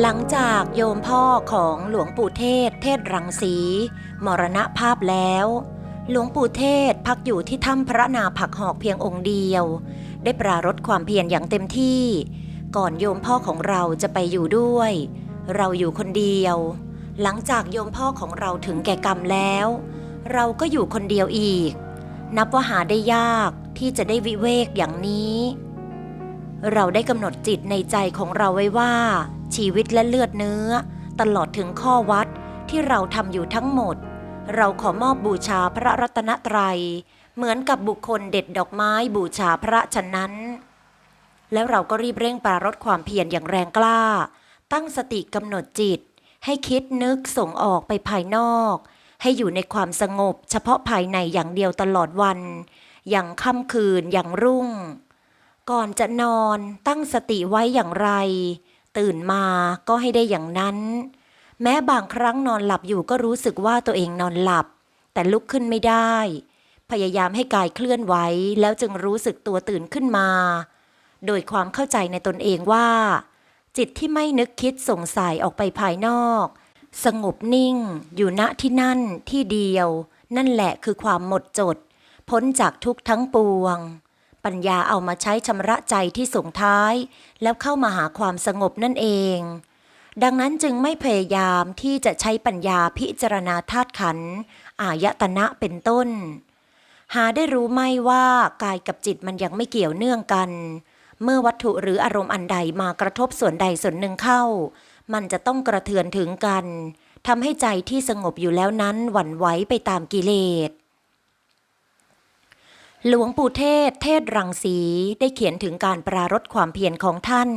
หลังจากโยมพ่อของหลวงปู่เทศ เทศรังสี มรณภาพแล้ว หลวงปู่เทศพักอยู่ที่ถ้ำพระนาผักหอกเพียงองค์เดียว ได้ปรารถความเพียรอย่างเต็มที่ ก่อนโยมพ่อของเราจะไปอยู่ด้วย เราอยู่คนเดียว หลังจากโยมพ่อของเราถึงแก่กรรมแล้ว เราก็อยู่คนเดียวอีก นับว่าหาได้ยากที่จะได้วิเวกอย่างนี้ เราได้กำหนดจิตในใจของเราไว้ว่า ชีวิตและเลือดเนื้อ ตลอดถึงข้อวัดที่เราทำอยู่ทั้งหมด เราขอมอบบูชาพระรัตนตรัย เหมือนกับบุคคลเด็ดดอกไม้บูชาพระฉะนั้น แล้วเราก็รีบเร่งปรารถความเพียรอย่างแรงกล้า ตั้งสติกำหนดจิต ให้คิดนึกส่งออกไปภายนอก ให้อยู่ในความสงบ เฉพาะภายในอย่างเดียวตลอดวัน อย่างค่ำคืนอย่างรุ่ง ก่อนจะนอนตั้งสติไว้อย่างไร ตื่นมาก็ให้ได้อย่างนั้น แม้บางครั้งนอนหลับอยู่ก็รู้สึกว่าตัวเองนอนหลับ แต่ลุกขึ้นไม่ได้ พยายามให้กายเคลื่อนไหวแล้วจึงรู้สึกตัวตื่นขึ้นมา โดยความเข้าใจในตนเองว่า จิตที่ไม่นึกคิดสงสัยออกไปภายนอก สงบนิ่ง อยู่ณที่นั่นที่เดียว นั่นแหละคือความหมดจด พ้นจากทุกทั้งปวง ปัญญาเอามาใช้ชำระใจที่ส่งท้าย แล้วเข้ามาหาความสงบนั่นเอง ดังนั้นจึงไม่พยายามที่จะใช้ปัญญาพิจารณาธาตุขันธ์อายตนะเป็นต้น หาได้รู้ไหมว่ากายกับจิตมันยังไม่เกี่ยวเนื่องกัน เมื่อวัตถุหรืออารมณ์อันใดมากระทบส่วนใดส่วนหนึ่งเข้า มันจะต้องกระเทือนถึงกันทำให้ใจที่สงบอยู่แล้วนั้นหวั่นไหวไปตามกิเลส หลวงปู่เทศ เทศรังสีได้เขียนถึงการปรารถความเพียรของท่าน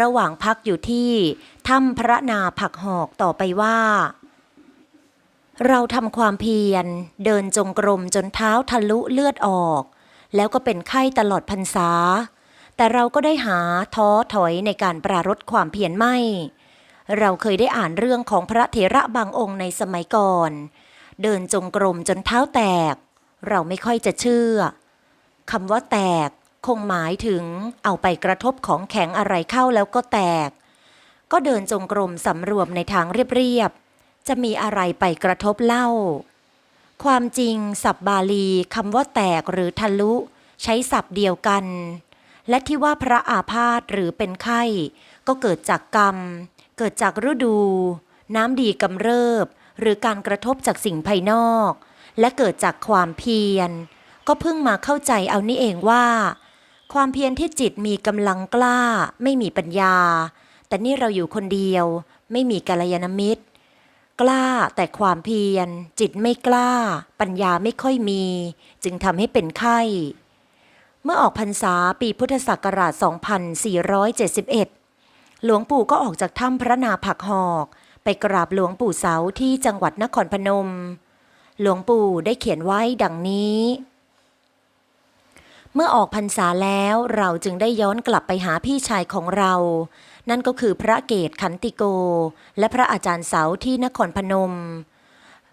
ระหว่างพักอยู่ที่ถ้ำพระนาผักหอกต่อไปว่า เราทำความเพียร เดินจงกรมจนเท้าทะลุเลือดออก แล้วก็เป็นไข้ตลอดพรรษา แต่เราก็ได้หาท้อถอยในการปรารถความเพียรไม่ เราเคยได้อ่านเรื่องของพระเถระบางองค์ในสมัยก่อน เดินจงกรมจนเท้าแตก เราไม่ค่อยจะเชื่อคำว่าแตกคงหมายถึงเอาไปกระทบของแข็งอะไรเข้าแล้วก็แตก ก็เดินจงกรมสำรวมในทางเรียบๆ จะมีอะไรไปกระทบเล่า ความจริงศัพท์บาลีคำว่าแตกหรือทะลุ ใช้ศัพท์เดียวกัน และที่ว่าพระอาพาธหรือเป็นไข้ ก็เกิดจากกรรม เกิดจากฤดู น้ำดีกำเริบ หรือการกระทบจากสิ่งภายนอก และเกิดจากความเพียร ก็เพิ่งมาเข้าใจเอานี่เองว่า ความเพียรที่จิตมีกำลังกล้า ไม่มีปัญญา แต่นี่เราอยู่คนเดียว ไม่มีกัลยาณมิตร กล้าแต่ความเพียร จิตไม่กล้า ปัญญาไม่ค่อยมี จึงทำให้เป็นไข้ เมื่อออกพรรษาปีพุทธศักราช 2471 หลวงปู่ก็ออกจากถ้ำพระนาผักหอก ไปกราบหลวงปู่เสาที่จังหวัดนครพนม หลวงปู่ได้เขียนไว้ดังนี้ เมื่อออกพรรษาแล้วเราจึงได้ย้อนกลับไปหาพี่ชายของเรา นั่นก็คือพระเกตขันติโก และพระอาจารย์เสาที่นครพนม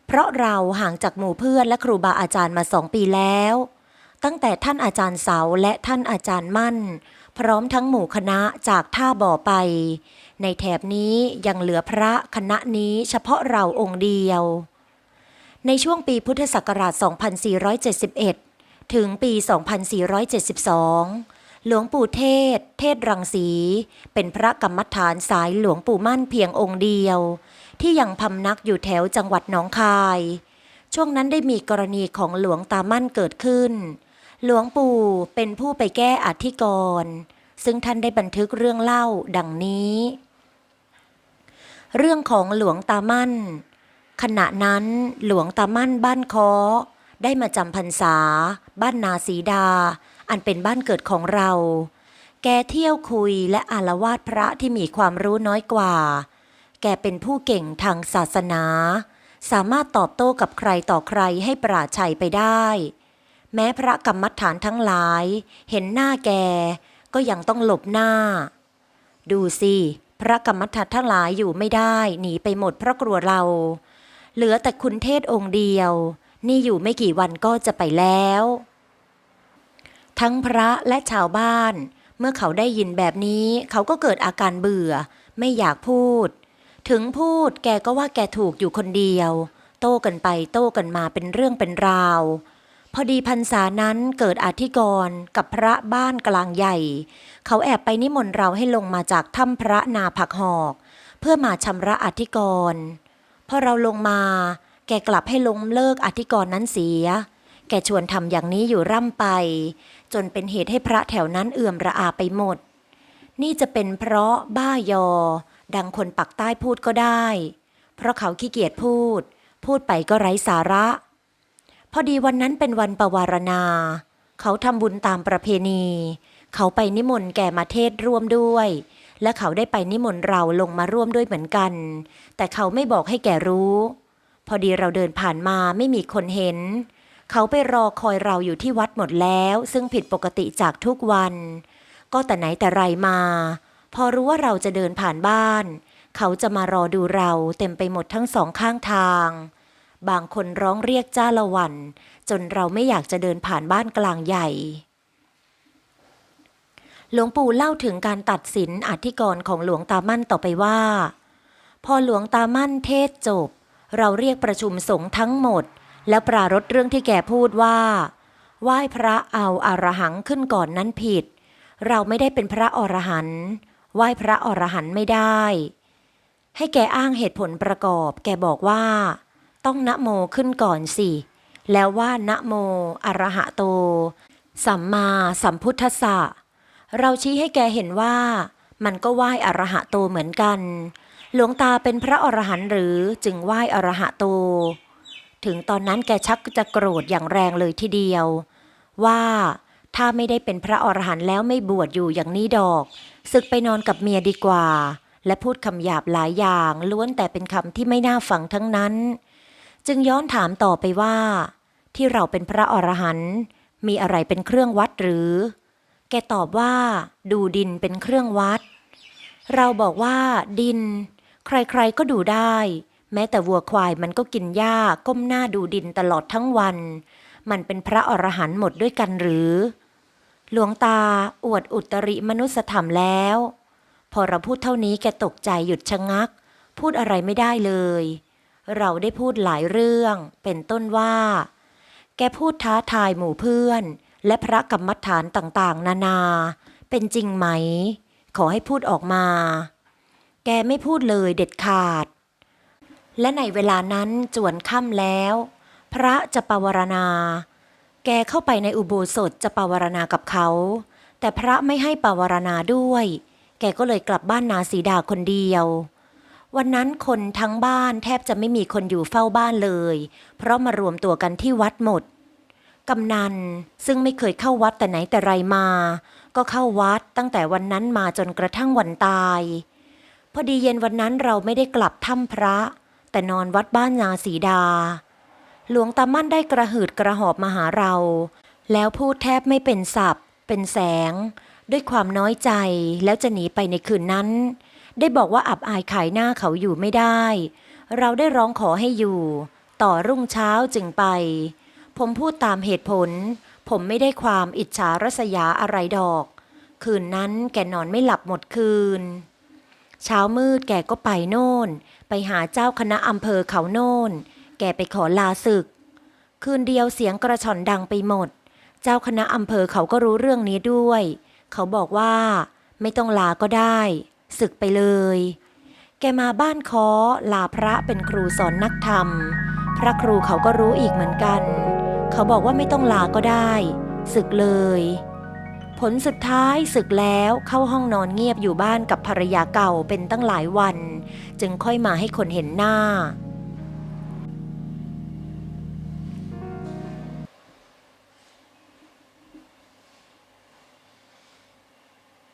เพราะเราห่างจากหมู่เพื่อนและครูบาอาจารย์มาสองปีแล้ว ตั้งแต่ท่านอาจารย์เสาและท่านอาจารย์มั่น พร้อมทั้งหมู่คณะจากท่าบ่อไปในแถบนี้ยังเหลือพระคณะนี้เฉพาะเราองค์เดียว ในช่วงปีพุทธศักราช 2471 ถึงปี 2472 หลวงปู่เทศ เทศรังสี เป็นพระกรรมฐานสายหลวงปู่มั่นเพียงองค์เดียว ที่ยังพำนักอยู่แถวจังหวัดหนองคาย ช่วงนั้นได้มีกรณีของหลวงตามั่นเกิดขึ้น หลวงปู่เป็นผู้ไปแก้อธิกรณ์ซึ่งท่านได้บันทึกเรื่องเล่าดังนี้ เรื่องของหลวงตามั่น ขณะนั้นหลวงตามั่นบ้านคอได้มาจำพรรษา บ้านนาสีดา อันเป็นบ้านเกิดของเรา แกเที่ยวคุยและอารวาสพระที่มีความรู้น้อยกว่า แกเป็นผู้เก่งทางศาสนา สามารถตอบโต้กับใครต่อใครให้ปราชัยไปได้ แม้พระกรรมฐานทั้งหลาย เห็นหน้าแก ก็ยังต้องหลบหน้า ดูสิ พระกรรมฐานทั้งหลายอยู่ไม่ได้ หนีไปหมดเพราะกลัวเรา เหลือแต่คุณเทศองค์เดียว นี่อยู่ไม่กี่วันก็จะไปแล้ว ทั้งพระและชาวบ้าน เมื่อเขาได้ยินแบบนี้เขาก็เกิดอาการเบื่อ ไม่อยากพูด ถึงพูดแกก็ว่าแกถูกอยู่คนเดียว โต้กันไปโต้กันมาเป็นเรื่องเป็นราว พอดีพรรษานั้นเกิดอธิกรณ์กับพระบ้านกลางใหญ่ เขาแอบไปนิมนต์เราให้ลงมาจากถ้ำพระนาผักหอก เพื่อมาชำระอธิกรณ์ พอเราลงมา แกกลับให้ลงเลิกอธิกรณ์นั้นเสีย แกชวนทำอย่างนี้อยู่ร่ำไป จนเป็นเหตุให้พระแถวนั้นเอื่อมระอาไปหมด นี่จะเป็นเพราะบ้ายอ ดังคนปักใต้พูดก็ได้ เพราะเขาขี้เกียจพูด พูดไปก็ไร้สาระ พอดีวันนั้นเป็นวันประวารณา เขาทำบุญตามประเพณี เขาไปนิมนต์แกมาเทศร่วมด้วย และเขาได้ไปนิมนต์เราลงมาร่วมด้วยเหมือนกัน แต่เขาไม่บอกให้แกรู้ พอดีเราเดินผ่านมาไม่มีคนเห็น เขาไปรอคอยเราอยู่ที่วัดหมดแล้ว ซึ่งผิดปกติจากทุกวัน ก็แต่ไหนแต่ไรมา พอรู้ว่าเราจะเดินผ่านบ้าน เขาจะมารอดูเราเต็มไปหมดทั้งสองข้างทาง บางคนร้องเรียกจ้าละวัน จนเราไม่อยากจะเดินผ่านบ้านกลางใหญ่ หลวงปู่เล่าถึงการตัดสินอธิกรณ์ของหลวงตามั่นต่อไปว่า พอหลวงตามั่นเทศจบ เราเรียกประชุมสงฆ์ทั้งหมด แล้วปรารถเรื่องที่แกพูดว่า ไหว้พระเอาอารหังขึ้นก่อนนั้นผิด เราไม่ได้เป็นพระอรหันต์ไหว้พระอรหันต์ไม่ได้ ให้แกอ้างเหตุผลประกอบ แกบอกว่า ต้องนะโมขึ้นก่อนสิ แล้วว่านะโมอรหะโต สัมมาสัมพุทธสสะ เราชี้ให้แกเห็นว่า มันก็ไหว้อรหะโตเหมือนกัน หลวงตาเป็นพระอรหันต์หรือจึงไหว้อรหะโต ถึงตอนนั้นแกชักจะโกรธอย่างแรงเลยทีเดียว ว่าถ้าไม่ได้เป็นพระอรหันต์แล้วไม่บวชอยู่อย่างนี้ดอก ศึกไปนอนกับเมียดีกว่า และพูดคำหยาบหลายอย่าง ล้วนแต่เป็นคำที่ไม่น่าฟังทั้งนั้น จึงย้อนถามต่อไปว่า ที่เราเป็นพระอรหันต์มีอะไรเป็นเครื่องวัดหรือ แกตอบว่า ดูดินเป็นเครื่องวัด เราบอกว่า ดิน ใครๆก็ดูได้ แม้แต่วัวควายมันก็กินหญ้าก้มหน้าดูดินตลอดทั้งวัน มันเป็นพระอรหันต์หมดด้วยกันหรือ หลวงตาอวดอุตริมนุสธรรมแล้ว พอเราพูดเท่านี้แกตกใจหยุดชะงัก พูดอะไรไม่ได้เลย เราได้พูดหลายเรื่อง เป็นต้นว่า แกพูดท้าทายหมู่เพื่อน และพระกรรมฐานต่างๆ นานา เป็นจริงไหม ขอให้พูดออกมา แกไม่พูดเลยเด็ดขาด และในเวลานั้นจวนค่ำแล้ว พระจะปวารณา แกเข้าไปในอุโบสถจะปวารณากับเขา แต่พระไม่ให้ปวารณาด้วย แกก็เลยกลับบ้านนาสีดาคนเดียววันนั้นคนทั้งบ้านแทบจะไม่มีคนอยู่เฝ้าบ้านเลย เพราะมารวมตัวกันที่วัดหมด กำนันซึ่งไม่เคยเข้าวัดแต่ไหนแต่ไรมา ก็เข้าวัดตั้งแต่วันนั้นมาจนกระทั่งวันตาย พอดีเย็นวันนั้นเราไม่ได้กลับถ้ำพระ แต่นอนวัดบ้านนาสีดา หลวงตามั่นได้กระหืดกระหอบมาหาเรา แล้วพูดแทบไม่เป็นสับเป็นแสง ด้วยความน้อยใจแล้วจะหนีไปในคืนนั้น ได้บอกว่าอับอายขายหน้าเขาอยู่ไม่ได้ เราได้ร้องขอให้อยู่ ต่อรุ่งเช้าจึงไป ผมพูดตามเหตุผล ผมไม่ได้ความอิจฉาริษยาอะไรดอก คืนนั้นแกนอนไม่หลับหมดคืน เช้ามืดแกก็ไปโน่น ไปหาเจ้าคณะอำเภอเขาโน่น แกไปขอลาศึก คืนเดียวเสียงกระชอนดังไปหมด เจ้าคณะอำเภอเขาก็รู้เรื่องนี้ด้วย เขาบอกว่าไม่ต้องลาก็ได้ศึกไปเลย แกมาบ้านคอลาพระเป็นครูสอนนักธรรม พระครูเขาก็รู้อีกเหมือนกัน เขาบอกว่าไม่ต้องลาก็ได้ ศึกเลย ผลสุดท้ายศึกแล้วเข้าห้องนอนเงียบอยู่บ้านกับภรรยาเก่าเป็นตั้งหลายวัน จึงค่อยมาให้คนเห็นหน้า